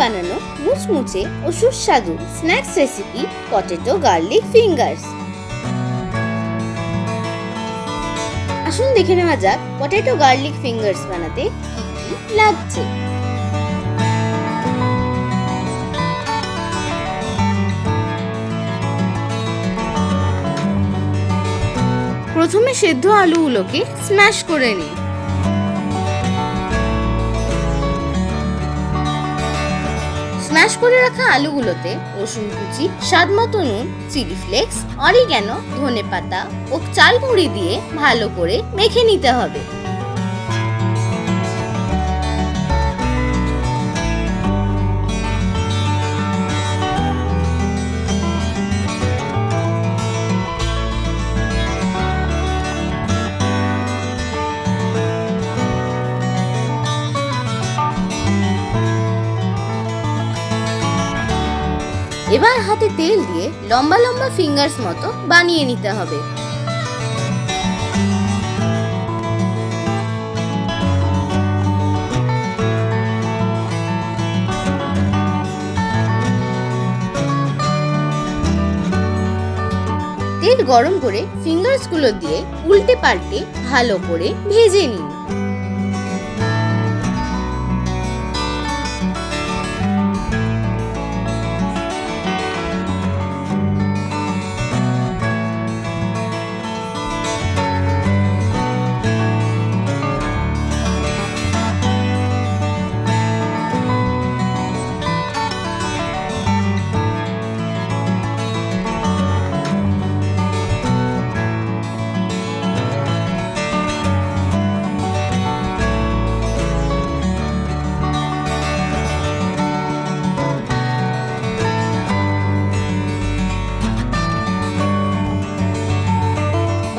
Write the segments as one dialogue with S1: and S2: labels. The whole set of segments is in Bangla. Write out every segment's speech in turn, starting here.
S1: বানানো মুচমুচে ও সুস্বাদু snacks recipe potato garlic fingers আসুন দেখে নেওয়া যাক পটেটো গার্লিক ফিঙ্গার্স বানাতে কি কি লাগছে। প্রথমে সেদ্ধ আলুগুলোকে স্ম্যাশ করে নিন। স্ম্যাশ করে রাখা আলুগুলোতে রসুন কুচি, স্বাদ মতো নুন, চিলি ফ্লেক্স, অরিগ্যানো ধনে পাতা ও চাল গুঁড়ি দিয়ে ভালো করে মেখে নিতে হবে। এবার হাতে তেল দিয়ে লম্বা লম্বা ফিঙ্গার্স মতো বানিয়ে নিতে হবে। তেল গরম করে ফিঙ্গার্সগুলো দিয়ে উল্টে পাল্টে ভালো করে ভেজে নিন।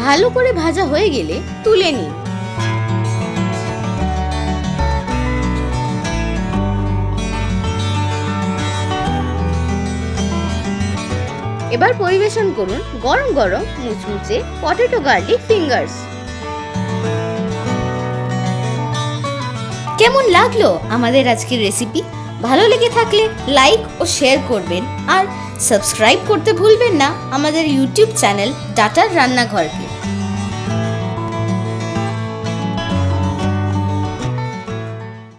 S1: ভালো করে ভাজা হয়ে গেলে তুলে নিন। এবার পরিবেশন করুন গরম গরম মুচমুচে পটেটো গার্লিক ফিঙ্গার্স। কেমন লাগল আমাদের আজকের রেসিপি? ভালো লেগে থাকলে লাইক ও শেয়ার করবেন। আর সাবস্ক্রাইব করতে ভুলবেন না আমাদের ইউটিউব চ্যানেল ডাটার রান্নাঘরকে।